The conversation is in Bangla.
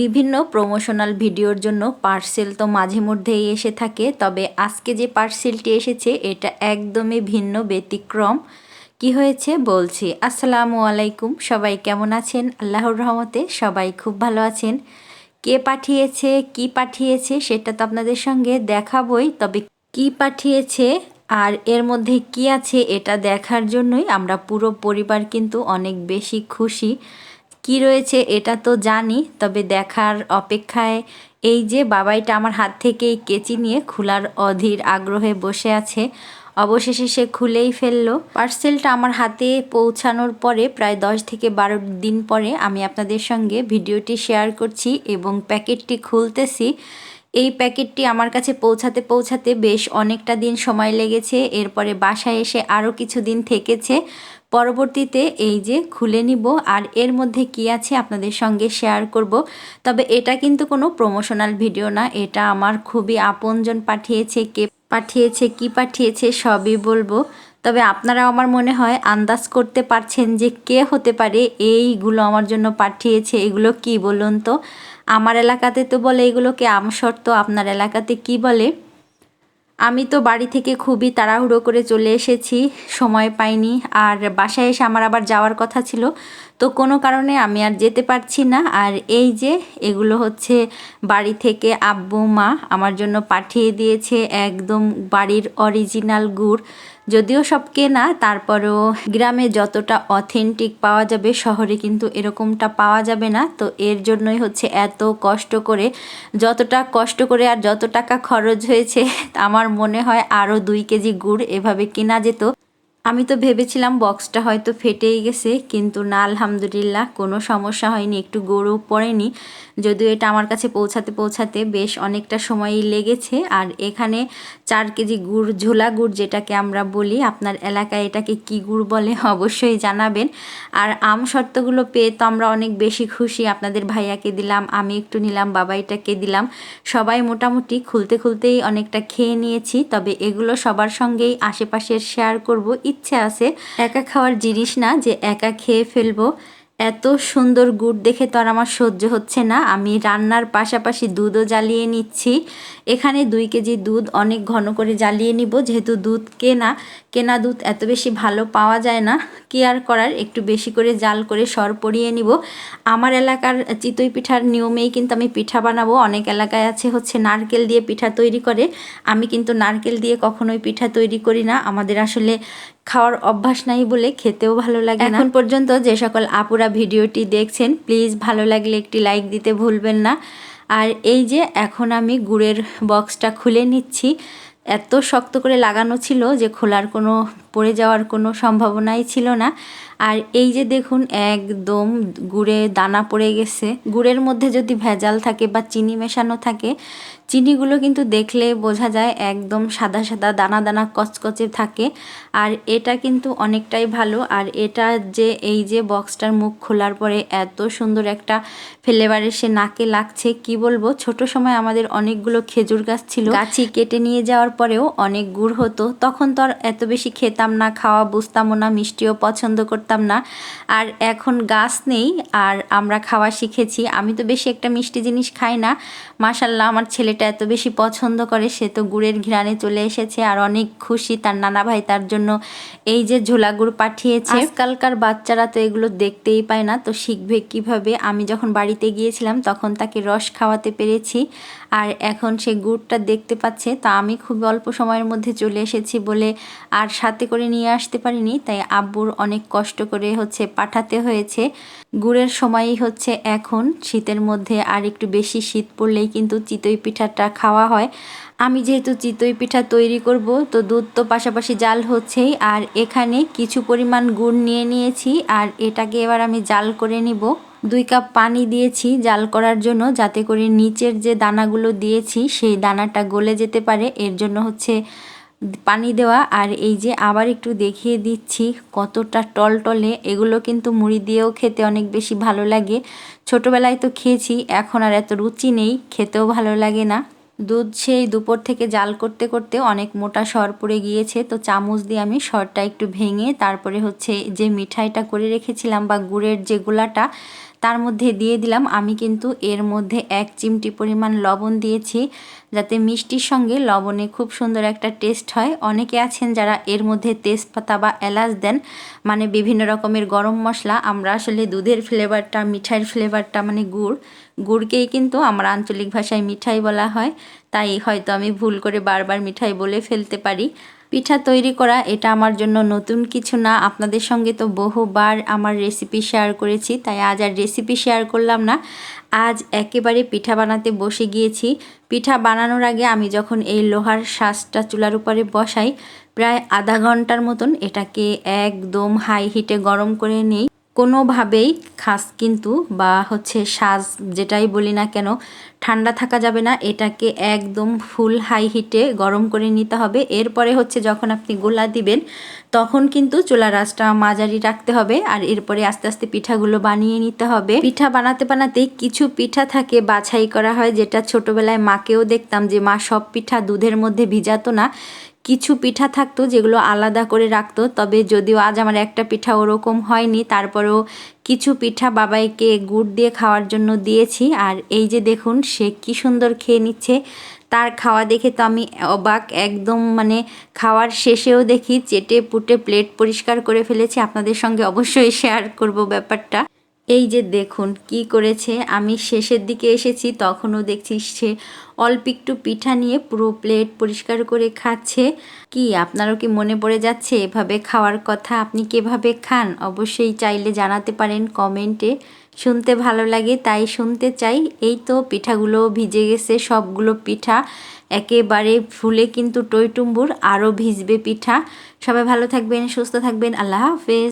বিভিন্ন প্রমোশনাল ভিডিওর জন্য পার্সেল তো মাঝে মধ্যেই এসে থাকে, তবে আজকে যে পার্সেলটি এসেছে, এটা একদমই ভিন্ন, ব্যতিক্রম। কি হয়েছে বলছি। আসসালামু আলাইকুম, সবাই কেমন আছেন? আল্লাহর রহমতে সবাই খুব ভালো আছেন। কে পাঠিয়েছে, কি পাঠিয়েছে, সেটা তো আপনাদের সঙ্গে দেখাবই, তবে কি পাঠিয়েছে আর এর মধ্যে কি আছে, এটা দেখার জন্যই আমরা পুরো পরিবার কিন্তু অনেক বেশি খুশি। কি রয়েছে এটা তো জানি, তবে দেখার অপেক্ষায় এই যে বাবাইটা আমার হাত থেকে এই কেচি নিয়ে খোলার অধীর আগ্রহে বসে আছে। অবশেষে সে খুলেই ফেলল। পার্সেলটা আমার হাতে পৌঁছানোর পরে প্রায় দশ থেকে বারো দিন পরে আমি আপনাদের সঙ্গে ভিডিওটি শেয়ার করছি এবং প্যাকেটটি খুলতেছি। এই প্যাকেটটি আমার কাছে পৌঁছাতে পৌঁছাতে বেশ অনেকটা দিন সময় লেগেছে। এরপরে বাসায় এসে আরও কিছু দিন থেকেছে। পরবর্তীতে এই যে খুলে নিব আর এর মধ্যে কি আছে আপনাদের সঙ্গে শেয়ার করব। তবে এটা কিন্তু কোনো প্রমোশনাল ভিডিও না। এটা আমার খুবই আপনজন পাঠিয়েছে, কে পাঠিয়েছে, কি পাঠিয়েছে সবই বলব। তবে আপনারা আমার মনে হয় আন্দাজ করতে পারছেন যে কে হতে পারে। এইগুলো আমার জন্য পাঠিয়েছে। এগুলো কি বলুন তো? আমার এলাকাতে তো বলে এগুলোকে আমশর্ত আপনার এলাকাতে কি বলে? আমি তো বাড়ি থেকে খুবই তাড়াহুড়ো করে চলে এসেছি, সময় পাইনি। আর বাসায় এসে আমার আবার যাওয়ার কথা ছিল তো কোনো কারণে আমি আর যেতে পারছি না। আর এই যে এগুলো হচ্ছে বাড়ি থেকে আব্বু, মা আমার জন্য পাঠিয়ে দিয়েছে একদম বাড়ির অরিজিনাল গুড়। যদিও সব কেনা, তারপরেও গ্রামে যতটা অথেন্টিক পাওয়া যাবে, শহরে কিন্তু এরকমটা পাওয়া যাবে না। তো এর জন্যই হচ্ছে এত কষ্ট করে, যতটা কষ্ট করে আর যত টাকা খরচ হয়েছে, আমার মনে হয় আরও দুই কেজি গুড় এভাবে কেনা যেত। আমি তো ভেবেছিলাম বক্সটা হয়তো ফেটেই গেছে, কিন্তু না, আলহামদুলিল্লাহ কোনো সমস্যা হয়নি, একটু গরু পড়েনি। যদিও এটা আমার কাছে পৌঁছাতে পৌঁছাতে বেশ অনেকটা সময়ই লেগেছে। আর এখানে চার কেজি গুড়, ঝোলা গুড় যেটাকে আমরা বলি, আপনার এলাকায় এটাকে কি গুড় বলে অবশ্যই জানাবেন। আর আম শর্তগুলো পেয়ে তো আমরা অনেক বেশি খুশি। আপনাদের ভাইয়াকে দিলাম, আমি একটু নিলাম, বাবাইটাকে দিলাম। সবাই মোটামুটি খুলতে খুলতেই অনেকটা খেয়ে নিয়েছি, তবে এগুলো সবার সঙ্গেই আশেপাশের শেয়ার করব। ইচ্ছে আছে একা খাওয়ার জিনিস না যে একা খেয়ে ফেলব। এত সুন্দর গুড় দেখে তো আর আমার সহ্য হচ্ছে না। আমি রান্নার পাশাপাশি দুধও জ্বালিয়ে নিচ্ছি। এখানে দুই কেজি দুধ অনেক ঘন করে জ্বালিয়ে নিব। যেহেতু দুধ কেনা কেনা দুধ এত বেশি ভালো পাওয়া যায় না। কি আর করার? একটু বেশি করে জাল করে সর পরিয়ে নিব। আমার এলাকার চিতই পিঠার নিয়মেই কিন্তু আমি পিঠা বানাবো। অনেক এলাকায় আছে হচ্ছে নারকেল দিয়ে পিঠা তৈরি করে। আমি কিন্তু নারকেল দিয়ে কখনোই পিঠা তৈরি করি না। আমাদের আসলে খাওয়ার অভ্যাস নাই বলে খেতেও ভালো লাগে এখন পর্যন্ত যে সকল আপুরা ভিডিওটি দেখছেন প্লিজ ভালো লাগলে একটি লাইক দিতে ভুলবেন না। আর এই যে এখন আমি গুড়ের বক্সটা খুলে নিচ্ছি, এত শক্ত করে লাগানো ছিল যে খোলার কোনো, পড়ে যাওয়ার কোনো সম্ভাবনাই ছিল না। আর এই যে দেখুন, একদম গুড়ে দানা পড়ে গেছে। গুড়ের মধ্যে যদি ভেজাল থাকে বা চিনি মেশানো থাকে, চিনিগুলো কিন্তু দেখলে বোঝা যায় একদম সাদা সাদা, দানা দানা কচকচে থাকে। আর এটা কিন্তু অনেকটাই ভালো। আর এটা যে এই যে বক্সটার মুখ খোলার পরে এত সুন্দর একটা ফ্লেভার এসে নাকে লাগছে, কি বলব? ছোট সময় আমাদের অনেকগুলো খেজুর গাছ ছিল। গাছি কেটে নিয়ে যাওয়ার পরেও অনেক গুড় হতো। তখন তো আর এত বেশি খেতাম না, খাওয়া বুঝতামও না, মিষ্টিও পছন্দ করতাম না। আর এখন গাছ নেই, আর আমরা খাওয়া শিখেছি। আমি তো বেশি একটা মিষ্টি জিনিস খাই না। মাসাল্লাহ আমার ছেলেটা এত বেশি পছন্দ করে, সে তো গুড়ের ঘিরানে চলে এসেছে আর অনেক খুশি তার নানা ভাই তার জন্য এই যে ঝোলা গুড় পাঠিয়েছে। আজকালকার বাচ্চারা তো এগুলো দেখতেই পায় না, তো শিখবে কীভাবে? আমি যখন বাড়িতে গিয়েছিলাম তখন তাকে রস খাওয়াতে পেরেছি আর এখন সে গুড়টা দেখতে পাচ্ছে। তা আমি খুব অল্প সময়ের মধ্যে চলে এসেছি বলে আর সাথে করে নিয়ে আসতে পারিনি, তাই আব্বুর অনেক কষ্ট করে হচ্ছে পাঠাতে হয়েছে। গুড়ের সময়ই হচ্ছে এখন, শীতের মধ্যে আর একটু বেশি শীত পড়লেই কিন্তু চিতই পিঠাটা খাওয়া হয়। আমি যেহেতু চিতই পিঠা তৈরি করব, তো দুধ তো পাশাপাশি জাল হচ্ছেই। আর এখানে কিছু পরিমাণ গুড় নিয়ে নিয়েছি, আর এটাকে এবার আমি জাল করে নিব। দুই কাপ পানি দিয়েছি জাল করার জন্য, যাতে করে নিচের যে দানাগুলো দিয়েছি, সেই দানাটা গলে যেতে পারে। এর জন্য হচ্ছে পানি দেওয়া আর এই যে আবার একটু দেখিয়ে দিচ্ছি কতটা টলটলে, এগুলো কিন্তু মুড়ি দিয়েও খেতে অনেক বেশি ভালো লাগে। ছোটোবেলায় তো খেয়েছি, এখন আর এত রুচি নেই, খেতেও ভালো লাগে না। দুধ সেই দুপুর থেকে জাল করতে করতে অনেক মোটা সর পড়ে গিয়েছে, তো চামচ দিয়ে আমি সরটা একটু ভেঙে তারপরে হচ্ছে যে মিঠাইটা করে রেখেছিলাম বা গুড়ের যে গোলাটা তার মধ্যে দিয়ে দিলাম। আমি কিন্তু এর মধ্যে এক চিমটি পরিমাণ লবণ দিয়েছি, যাতে মিষ্টির সঙ্গে লবণে খুব সুন্দর একটা টেস্ট হয়। অনেকে আছেন যারা এর মধ্যে তেজপাতা বা এলাচ দেন। মানে বিভিন্ন রকমের গরম মশলা। আমরা আসলে দুধের ফ্লেভারটা মিঠাইয়ের ফ্লেভারটা মানে গুড়। গুড়কেই কিন্তু আমার আঞ্চলিক ভাষায় মিঠাই বলা হয়। তাই হয়তো আমি ভুল করে বারবার মিঠাই বলে ফেলতে পারি। পিঠা তৈরি করা, এটা আমার জন্য নতুন কিছু না। আপনাদের সঙ্গে তো বহুবার আমার রেসিপি শেয়ার করেছি, তাই আজ আর রেসিপি শেয়ার করলাম না। আজ একেবারে পিঠা বানাতে বসে গিয়েছি। পিঠা বানানোর আগে আমি যখন এই লোহার শ্বাসটা চুলার উপরে বসাই, প্রায় আধা ঘণ্টার মতন এটাকে একদম হাই হিটে গরম করে নিই। কোনোভাবেই খাস কিন্তু বা হচ্ছে সাজ যেটাই বলি না কেন, ঠান্ডা থাকা যাবে না, এটাকে একদম ফুল হাই হিটে গরম করে নিতে হবে। এরপরে হচ্ছে যখন আপনি গোলা দিবেন, তখন কিন্তু চুলা রাসটা মাঝারি রাখতে হবে আর এরপরে আস্তে আস্তে পিঠাগুলো বানিয়ে নিতে হবে। পিঠা বানাতে বানাতে কিছু পিঠা থাকে বাছাই করা হয়, যেটা ছোটবেলায় মাকেও দেখতাম যে, মা, সব পিঠা দুধের মধ্যে ভিজাতো না। কিছু পিঠা থাকতো যেগুলো আলাদা করে রাখতো, তবে যদিও আজ আমার একটা পিঠা ওরকম হয়নি, তারপরেও কিছু পিঠা বাবাইকে গুড় দিয়ে খাওয়ার জন্য দিয়েছি। আর এই যে দেখুন, সে কি সুন্দর খেয়ে নিচ্ছে। তার খাওয়া দেখে তো আমি অবাক, একদম মানে খাওয়ার শেষেও দেখি চেটে পুটে প্লেট পরিষ্কার করে ফেলেছি। আপনাদের সঙ্গে অবশ্যই শেয়ার করব ব্যাপারটা। এই যে দেখুন কি করেছে, আমি শেষের দিকে এসেছি, তখনও দেখছি সে অল্প একটু পিঠা নিয়ে পুরো প্লেট পরিষ্কার করে খাচ্ছে। কি, আপনারও কি মনে পড়ে যাচ্ছে এভাবে খাওয়ার কথা? আপনি কীভাবে খান? অবশ্যই চাইলে জানাতে পারেন কমেন্টে। শুনতে ভালো লাগে, তাই শুনতে চাই। এই তো পিঠাগুলো ভিজে গেছে, সবগুলো পিঠা। একেবারে ফুলে কিন্তু টইটুম্বুর আরও ভিজবে পিঠা। সবাই ভালো থাকবেন, সুস্থ থাকবেন, আল্লাহ হাফেজ।